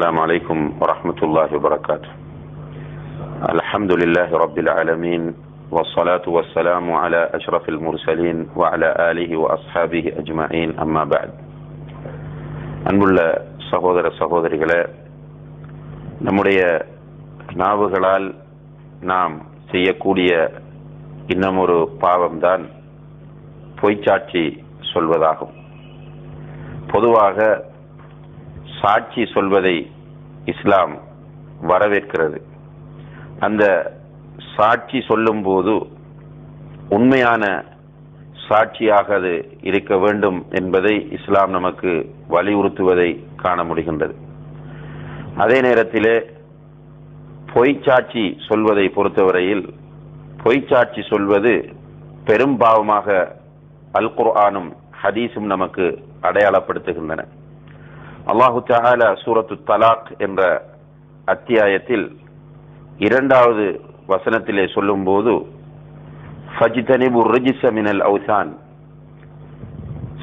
السلام عليكم ورحمة الله وبركاته الحمد لله رب العالمين والصلاة والسلام على أشرف المرسلين وعلى آله وأصحابه أجمعين أما بعد அன்புள்ள சகோதர சகோதரிகளே நம்முடைய நாவுகளால் நாம் செய்யக்கூடிய இன்னும் ஒரு பாவம்தான் பொய்ச்சாட்சி சொல்வதாகும் பொதுவாக சாட்சி சொல்வதை இஸ்லாம் வரவேற்கிறது. அந்த சாட்சி சொல்லும்போது உண்மையான சாட்சியாக அது இருக்க வேண்டும் என்பதை இஸ்லாம் நமக்கு வலியுறுத்துவதை காண முடிகின்றது. அதே நேரத்திலே பொய்ச்சாட்சி சொல்வதை பொறுத்தவரையில் பொய்ச்சாட்சி சொல்வது பெரும் பாவமாக அல் குர்ஆனும் ஹதீஸும் நமக்கு அடையாளப்படுத்துகின்றன. அல்லாஹு தஹால சூரத்து தலாக் என்ற அத்தியாயத்தில் இரண்டாவது வசனத்திலே சொல்லும்போது ஃபஜ்தனிபு ரிஜிசமினல் அவுசான்.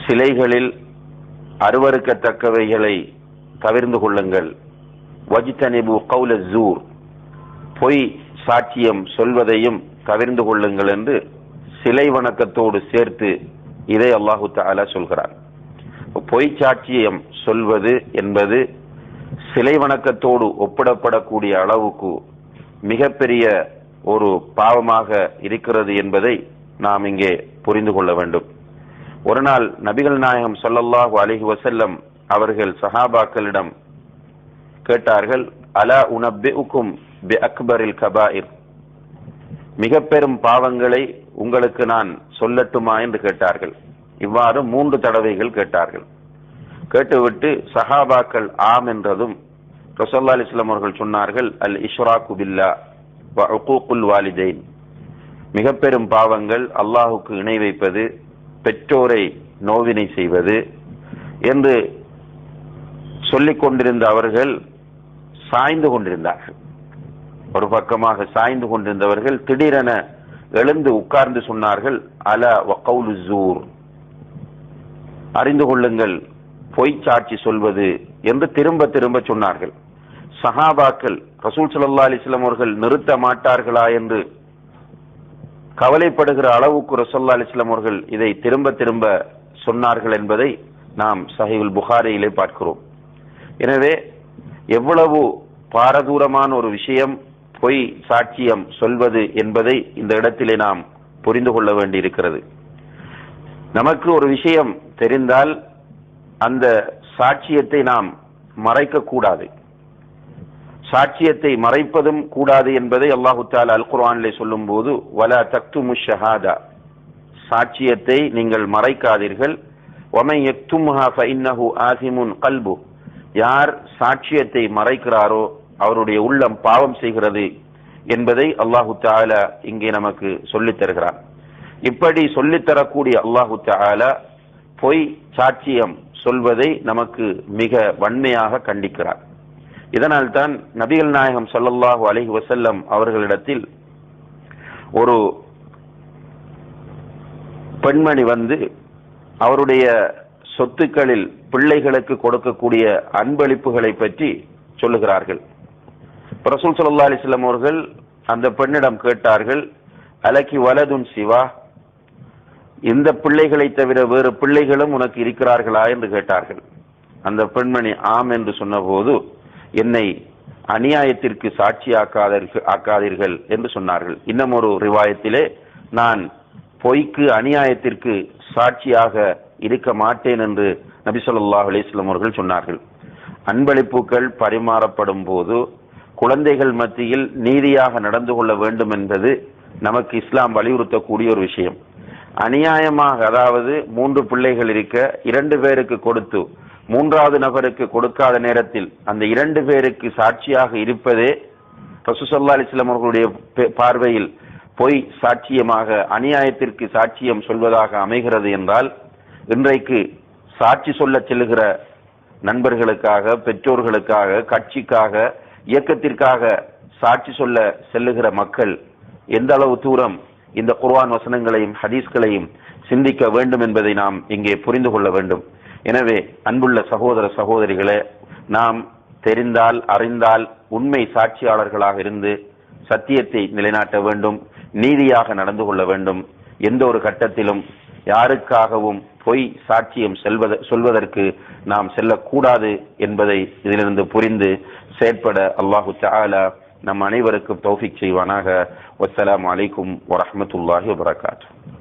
சிலைகளில் அருவறுக்கத்தக்கவைகளை தவிர்ந்து கொள்ளுங்கள். வஜிதனிபு கவுல ஜூர். பொய் சாட்சியம் சொல்வதையும் தவிர்ந்து கொள்ளுங்கள் என்று சிலை வணக்கத்தோடு சேர்த்து இதை அல்லாஹு தாலா சொல்கிறார் பொய் சாட்சியம் சொல்வது என்பது சிலை வணக்கத்தோடு ஒப்பிடப்படக்கூடிய அளவுக்கு மிகப்பெரிய ஒரு பாவமாக இருக்கிறது என்பதை நாம் இங்கே புரிந்து கொள்ள வேண்டும். ஒரு நாள் நபிகள் நாயகம் சொல்லல்லாஹு அலிஹி வசல்லம் அவர்கள் சஹாபாக்களிடம் கேட்டார்கள் அலா உனபிஉக்கும் பி அக்பரில் கபாயிர்? மிக பெரும் பாவங்களை உங்களுக்கு நான் சொல்லட்டுமா? என்று கேட்டார்கள். இவ்வாறு மூன்று தடவைகள் கேட்டார்கள். கேட்டுவிட்டு சஹாபாக்கள் ஆம் என்றதும் ரசல்லா அலிஸ்லாம் அவர்கள் சொன்னார்கள் அல் இஷ்ரா குபில்லா வஉகூக்குல் வாலிதைன். மிக பெரும் பாவங்கள் அல்லாஹுக்கு இணை வைப்பது பெற்றோரை நோவினை செய்வது என்று சொல்லிக் கொண்டிருந்த அவர்கள் சாய்ந்து கொண்டிருந்தார்கள். ஒரு பக்கமாக சாய்ந்து கொண்டிருந்தவர்கள் திடீரென எழுந்து உட்கார்ந்து சொன்னார்கள் அல வக்கவுலு ஜூர். அறிந்து கொள்ளுங்கள் பொய் சாட்சி சொல்வது என்று திரும்ப திரும்ப சொன்னார்கள். சஹாபாக்கள் ரசூல் சல்லா அலிஸ்லாம் அவர்கள் நிறுத்த மாட்டார்களா என்று கவலைப்படுகிற அளவுக்கு ரசோல்லா அலிஸ்லாம் அவர்கள் இதை திரும்ப திரும்ப சொன்னார்கள் என்பதை நாம் சஹிவுல் புகாரியிலே பார்க்கிறோம். எனவே எவ்வளவு பாரதூரமான ஒரு விஷயம் பொய் சாட்சியம் சொல்வது என்பதை இந்த இடத்திலே நாம் புரிந்து கொள்ள வேண்டியிருக்கிறது. நமக்கு ஒரு விஷயம் தெரிந்தால் அந்த சாட்சியத்தை நாம் மறைக்க கூடாது. சாட்சியத்தை மறைப்பதும் கூடாது என்பதை அல்லாஹு தால அல் குர்ஆனிலே சொல்லும் போது வலா தக்து முஷஹாதா சாட்சியத்தை நீங்கள் மறைக்காதீர்கள். ஒமை எக்துமுஹா ஃபைன்னஹு ஆசிமுன் கல்பு. யார் சாட்சியத்தை மறைக்கிறாரோ அவருடைய உள்ளம் பாவம் செய்கிறது என்பதை அல்லாஹு தாலா இங்கே நமக்கு சொல்லித் தருகிறார் இப்படி சொல்லித்தரக்கூடிய அல்லாஹு தாலா பொய் சாட்சியம் சொல்வதை நமக்கு மிக வன்மையாக கண்டிக்கிறார். இதனால் தான் நபிகள் நாயகம் சல்லல்லாஹு அலஹி வசல்லம் அவர்களிடத்தில் ஒரு பெண்மணி வந்து அவருடைய சொத்துக்களில் பிள்ளைகளுக்கு கொடுக்கக்கூடிய அன்பளிப்புகளை பற்றி சொல்லுகிறார்கள். ரசூல் சல்லா அலிஸ்லாம் அவர்கள் அந்த பெண்ணிடம் கேட்டார்கள் அலக்கி வலதுன் சிவா? இந்த பிள்ளைகளை தவிர வேறு பிள்ளைகளும் உனக்கு இருக்கிறார்களா என்று கேட்டார்கள். அந்த பெண்மணி ஆம் என்று சொன்னபோது என்னை அநியாயத்திற்கு சாட்சி ஆக்காதீர்கள் என்று சொன்னார்கள். இன்னும் ஒரு ரிவாயத்திலே நான் பொய்க்கு அநியாயத்திற்கு சாட்சியாக இருக்க மாட்டேன் என்று நபி சொல்லாஹ் அலிஸ்லாம் அவர்கள் சொன்னார்கள். அன்பளிப்புகள் பரிமாறப்படும் போது குழந்தைகள் மத்தியில் நீதியாக நடந்து கொள்ள வேண்டும் என்பது நமக்கு இஸ்லாம் வலியுறுத்தக்கூடிய ஒரு விஷயம். அநியாயமாக அதாவது மூன்று பிள்ளைகள் இருக்க இரண்டு பேருக்கு கொடுத்து மூன்றாவது நபருக்கு கொடுக்காத நேரத்தில் அந்த இரண்டு பேருக்கு சாட்சியாக இருப்பதே ரசூசல்லா அலிஸ்லாம் அவர்களுடைய பார்வையில் பொய் சாட்சியமாக அநியாயத்திற்கு சாட்சியம் சொல்வதாக அமைகிறது என்றால் இன்றைக்கு சாட்சி சொல்ல செல்லுகிற நண்பர்களுக்காக பெற்றோர்களுக்காக கட்சிக்காக இயக்கத்திற்காக சாட்சி சொல்ல செல்லுகிற மக்கள் எந்த அளவு தூரம் இந்த குர்ஆன் வசனங்களையும் ஹதீஸ்களையும் சிந்திக்க வேண்டும் என்பதை நாம் இங்கே புரிந்து கொள்ள வேண்டும். எனவே அன்புள்ள சகோதர சகோதரிகளே நாம் தெரிந்தால் அறிந்தால் உண்மை சாட்சியாளர்களாக இருந்து சத்தியத்தை நிலைநாட்ட வேண்டும் நீதியாக நடந்து கொள்ள வேண்டும். எந்த ஒரு கட்டத்திலும் யாருக்காகவும் பொய் சாட்சியம் செல்வத சொல்வதற்கு நாம் செல்லக்கூடாது என்பதை இதிலிருந்து புரிந்து செயற்பட அல்லாஹு தாலா நம் அனைவருக்கும் தௌஃபிக் செய்வானாக. வசலாம் அலைக்கும் வரமத்துல்லாஹி வபரகாத்துஹு.